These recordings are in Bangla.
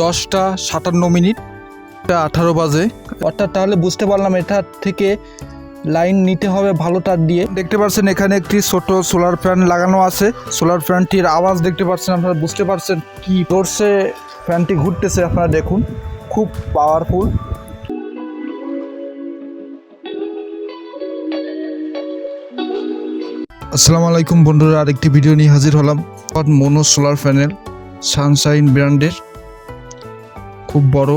দশটা সাতান্ন মিনিট আঠারো বাজে। অর্থাৎ তাহলে বুঝতে পারলাম এটা থেকে লাইন নিতে হবে ভালো তার দিয়ে। দেখতে পাচ্ছেন এখানে একটি ছোট সোলার ফ্যান লাগানো আছে। সোলার ফ্যানটির আওয়াজ দেখতে পাচ্ছেন আপনারা বুঝতে পারছেন কি জোরসে ফ্যানটি ঘুরতেছে আপনারা দেখুন খুব পাওয়ারফুল আসসালামু আলাইকুম বন্ধুরা আরেকটি ভিডিও নিয়ে হাজির হলাম। মোনো সোলার প্যানেল সানশাইন ব্র্যান্ডের। খুব বড়।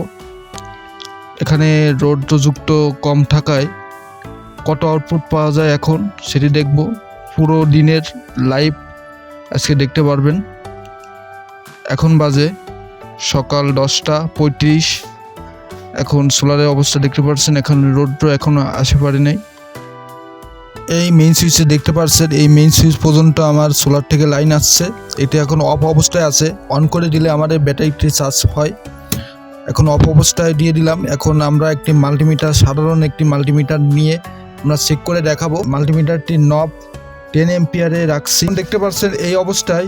এখানে রৌদ্রযুক্ত কম থাকায় কত আউটপুট পাওয়া যায় এখন সেটি দেখব। পুরো দিনের লাইভ আজকে দেখতে পারবেন। এখন বাজে সকাল দশটা পঁয়ত্রিশ। এখন সোলারের অবস্থা দেখতে পাচ্ছেন, এখন রৌদ্র এখনও আসে পারে নাই। এই মেইন সুইচে দেখতে পাচ্ছেন, এই মেইন সুইচ পর্যন্ত আমার সোলার থেকে লাইন আসছে। এটা এখন অফ অবস্থায় আছে। অন করে দিলে আমাদের ব্যাটারিটি চার্জ হয়। এখন অফ অবস্থায় দিয়ে দিলাম। এখন আমরা একটি মাল্টিমিটার, সাধারণ একটি মাল্টিমিটার নিয়ে আমরা চেক করে দেখাবো। মাল্টিমিটারটির নব টেন এম্পিয়ারে রাখছি। দেখতে পাচ্ছেন এই অবস্থায়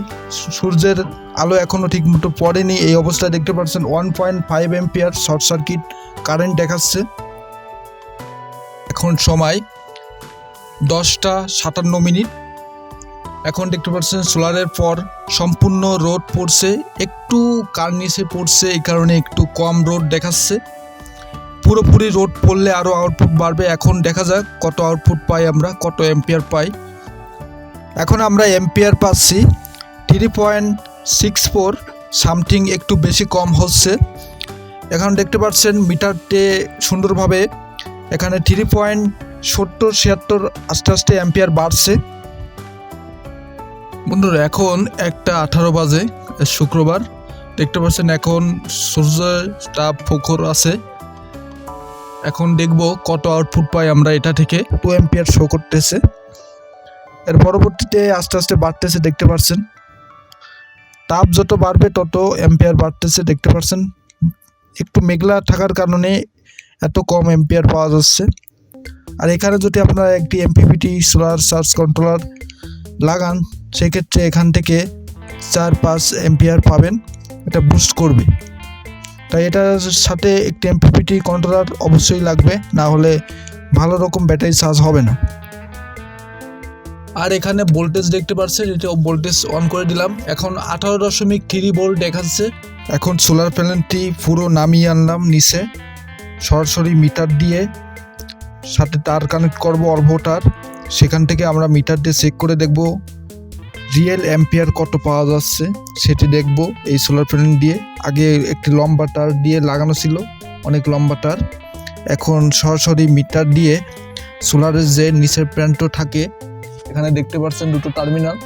সূর্যের আলো এখনও ঠিকমতো পড়েনি। এই অবস্থায় দেখতে পাচ্ছেন one point five ampere short circuit current দেখাচ্ছে। এখন সময় দশটা সাতান্ন মিনিট। এখন দেখতে পাচ্ছেন সোলারের পর সম্পূর্ণ রোদ পড়ছে, একটু কার নিচে পড়ছে এই কারণে একটু কম রোদ দেখাচ্ছে। পুরোপুরি রোদ পড়লে আরও আউটপুট বাড়বে, এখন দেখা যাক কত আউটপুট পাই আমরা, কত এম্পিয়ার পাই। এখন আমরা এম্পিয়ার পাচ্ছি three point six four something একটু বেশি কম হচ্ছে। এখন দেখতে পাচ্ছেন মিটারটে সুন্দরভাবে, এখানে থ্রি পয়েন্ট সত্তর ছিয়াত্তর আস্তে আস্তে অ্যাম্পিয়ার বাড়ছে। বন্ধুরা, এখন একটা আঠারো বাজে, শুক্রবার। দেখতে পাচ্ছেন এখন সূর্যের তাপ প্রখর আছে। এখন দেখব কত আউটপুট পাই আমরা এটা থেকে। টু অ্যাম্পিয়ার শো করতেছে। এর পরবর্তীতে আস্তে আস্তে বাড়তেছে, দেখতে পাচ্ছেন। তাপ যত বাড়বে, তত অ্যাম্পিয়ার বাড়তেছে, দেখতে পাচ্ছেন। একটু মেঘলা থাকার কারণে এত কম অ্যাম্পিয়ার পাওয়া যাচ্ছে। আর এখানে যদি আপনারা একটি এমপিপিটি সোলার চার্জ কন্ট্রোলার লাগান সেক্ষেত্রে এখান থেকে চার পাঁচ এম্পিয়ার পাবেন, এটা বুস্ট করবে। তাই এটার সাথে একটি এমপিপিটি কন্ট্রোলার অবশ্যই লাগবে, না হলে ভালো রকম ব্যাটারি চার্জ হবে না। আর এখানে ভোল্টেজ দেখতে পাচ্ছেন, এটা ভোল্টেজ অন করে দিলাম। এখন আঠারো দশমিক থ্রি ভোল্ট দেখাচ্ছে। এখন সোলার প্যানেলটি পুরো নামিয়ে আনলাম নিচে, সরাসরি মিটার দিয়ে। সাথে তার কানেক্ট করব অর্ভোটার সেখান থেকে আমরা মিটার দিয়ে চেক করে দেখব রিয়েল অ্যাম্পিয়ার কত পাওয়া যাচ্ছে, সেটি দেখব এই সোলার প্যানেল দিয়ে। আগে একটি লম্বা তার দিয়ে লাগানো ছিল, অনেক লম্বা তার এখন সরাসরি মিটার দিয়ে সোলারের যে নিচের প্যান্টও থাকে, এখানে দেখতে পাচ্ছেন দুটো টার্মিনাল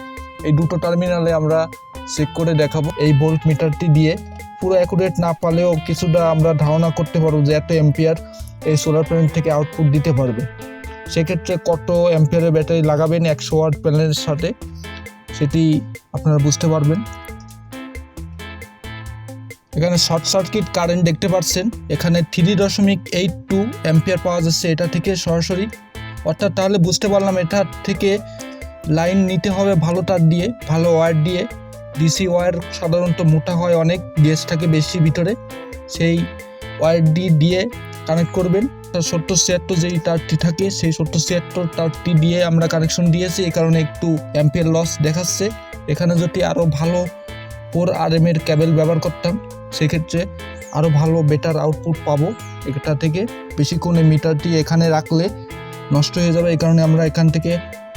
এই দুটো টার্মিনালে আমরা চেক করে দেখাবো। এই ভোল্ট মিটারটি দিয়ে পুরো অ্যাকুরেট না পালেও কিছুটা আমরা ধারণা করতে পারব যে এত এম্পিয়ার এই সোলার প্যানেল থেকে আউটপুট দিতে পারবে। সেক্ষেত্রে কত অ্যাম্পিয়ারের ব্যাটারি লাগাবেন একশো ওয়াট প্যানেলের সাথে? সেটি আপনারা বুঝতে পারবেন। এখানে শর্ট সার্কিট কারেন্ট দেখতে পাচ্ছেন। এখানে থ্রি দশমিক এইট টু অ্যাম্পিয়ার পাওয়া যাচ্ছে এটা থেকে সরাসরি। অর্থাৎ তাহলে বুঝতে পারলাম এটা থেকে লাইন নিতে হবে ভালো তার দিয়ে, ভালো ওয়্যার দিয়ে। ডিসি ওয়্যার সাধারণত মোটা হয় অনেক গ্যাস থাকে বেশি ভিতরে। সেই ওয়্যারটি দিয়ে কানেক্ট করবেন। সত্তর ছিয়াত্তর যেই তারটি থাকে, সেই সত্তর ছিয়াত্তর তারটি দিয়ে আমরা কানেকশন দিয়েছি। এই কারণে একটু অ্যাম্পের লস দেখাচ্ছে। এখানে যদি আরও ভালো ফোর আর এম এর ক্যাবেল ব্যবহার করতাম, সেক্ষেত্রে আরও ভালো বেটার আউটপুট পাবো। এটা থেকে বেশিক্ষণ মিটারটি এখানে রাখলে নষ্ট হয়ে যাবে। এই কারণে আমরা এখান থেকে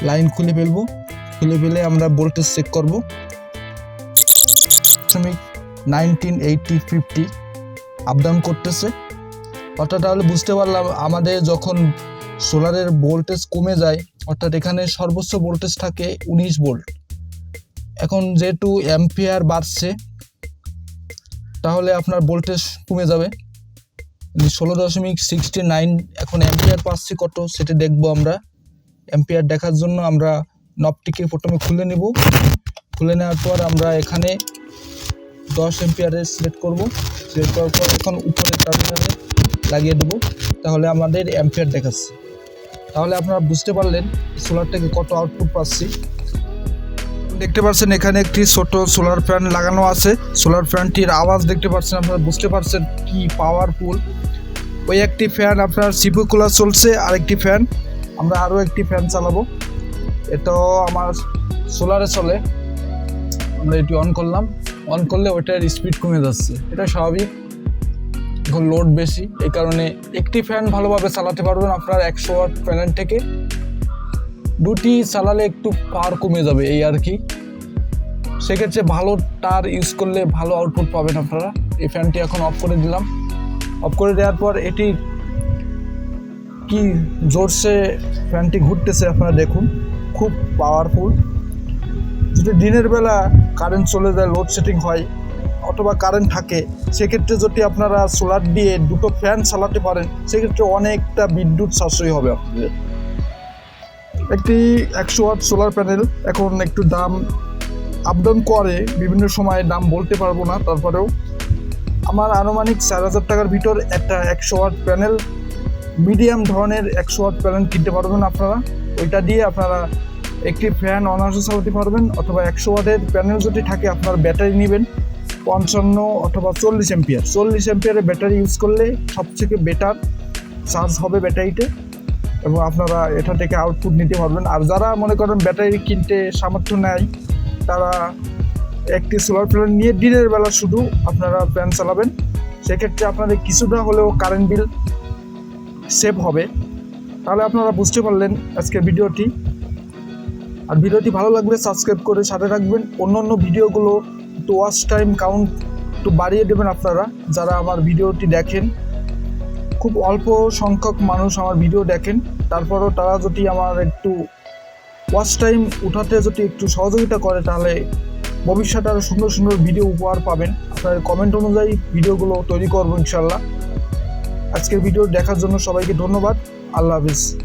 লাইন খুলে ফেলব। খুলে ফেলে আমরা ভোল্টেজ চেক করব। দশমিক nineteen eighty fifty up down করতেছে। অর্থাৎ তাহলে বুঝতে পারলাম আমাদের যখন সোলারের ভোল্টেজ কমে যায়, অর্থাৎ এখানে সর্বোচ্চ ভোল্টেজ থাকে উনিশ ভোল্ট। এখন যেহেতু অ্যাম্পিয়ার বাড়ছে, তাহলে আপনার ভোল্টেজ কমে যাবে। ষোলো দশমিক সিক্সটি নাইন, এখন অ্যাম্পিয়ার পাচ্ছি কত সেটা দেখব আমরা। অ্যাম্পিয়ার দেখার জন্য আমরা নবটিকে প্রথমে খুলে নেব। খুলে নেওয়ার পর আমরা এখানে দশ এম্পিয়ারে সিলেক্ট করব। সিলেক্ট করার পর এখন উপরে টার্মিনালে লাগিয়ে দেবো। তাহলে আমাদের অ্যাম্পিয়ার দেখাচ্ছে। তাহলে আপনারা বুঝতে পারলেন সোলার থেকে কত আউটপুট পাচ্ছি। দেখতে পাচ্ছেন এখানে একটি ছোট সোলার ফ্যান লাগানো আছে। সোলার ফ্যানটির আওয়াজ দেখতে পাচ্ছেন আপনারা, বুঝতে পারছেন কি পাওয়ারফুল ওই একটি ফ্যান আপনার সিপু কুলার চলছে, আরেকটি ফ্যান আমরা আরও একটি ফ্যান চালাবো। এটাও আমার সোলারে চলে। আমরা এটি অন করলাম। অন করলে ওইটার স্পিড কমে যাচ্ছে। এটা স্বাভাবিক। এখন লোড বেশি, এই কারণে একটি ফ্যান ভালোভাবে চালাতে পারবেন আপনার একশো ওয়াট প্যানেল থেকে। দুটি চালালে একটু পাওয়ার কমে যাবে এই আর কি। সেক্ষেত্রে ভালো তার ইউজ করলে ভালো আউটপুট পাবেন আপনারা। এই ফ্যানটি এখন অফ করে দিলাম। অফ করে দেওয়ার পর এটি কি জোরসে ফ্যানটি ঘুরতেছে আপনারা দেখুন, খুব পাওয়ারফুল যদি দিনের বেলা কারেন্ট চলে যায় লোডশেডিং হয় অথবা কারেন্ট থাকে, সেক্ষেত্রে যদি আপনারা সোলার দিয়ে দুটো ফ্যান চালাতে পারেন, সেক্ষেত্রে অনেকটা বিদ্যুৎ সাশ্রয়ী হবে আপনাদের। একটি একশো ওয়াট সোলার প্যানেল এখন একটু দাম আপ ডাউন করে, বিভিন্ন সময়ে দাম বলতে পারব না, তারপরেও আমার আনুমানিক চার হাজার টাকার ভিতর একটা একশো ওয়াট প্যানেল মিডিয়াম ধরনের একশো ওয়াট প্যানেল কিনতে পারবেন আপনারা। ওইটা দিয়ে আপনারা একটি ফ্যান অনার্সে চালাতে পারবেন, অথবা একশো ওয়াটের প্যানেল যদি থাকে, আপনার ব্যাটারি নেবেন। পঞ্চান্ন অথবা চল্লিশ এম্পিয়ার চল্লিশ এম্পিয়ারের ব্যাটারি ইউজ করলে সবথেকে বেটার চার্জ হবে ব্যাটারিতে এবং আপনারা এটা থেকে আউটপুট নিতে পারবেন। আর যারা মনে করেন ব্যাটারি কিনতে সামর্থ্য নেয় তারা একটি সোলার প্যানেল নিয়ে দিনের বেলা শুধু আপনারা ফ্যান চালাবেন। সেক্ষেত্রে আপনাদের কিছুটা হলেও কারেন্ট বিল সেভ হবে। তাহলে আপনারা বুঝতে পারলেন আজকের ভিডিওটি। আর ভিডিওটি ভালো লাগলে সাবস্ক্রাইব করে সাথে রাখবেন অন্য অন্য ভিডিওগুলো একটু ওয়াচ টাইম কাউন্ট একটু বাড়িয়ে দেবেন আপনারা। যারা আমার ভিডিওটি দেখেন, খুব অল্প সংখ্যক মানুষ আমার ভিডিও দেখেন। তারপরও তারা যদি আমার একটু ওয়াচ টাইম উঠাতে যদি একটু সহযোগিতা করে, তাহলে ভবিষ্যতে আরও সুন্দর সুন্দর ভিডিও উপহার পাবেন। আপনার কমেন্ট অনুযায়ী ভিডিওগুলো তৈরি করব ইনশাল্লাহ। আজকের ভিডিও দেখার জন্য সবাইকে ধন্যবাদ। আল্লাহ হাফিজ।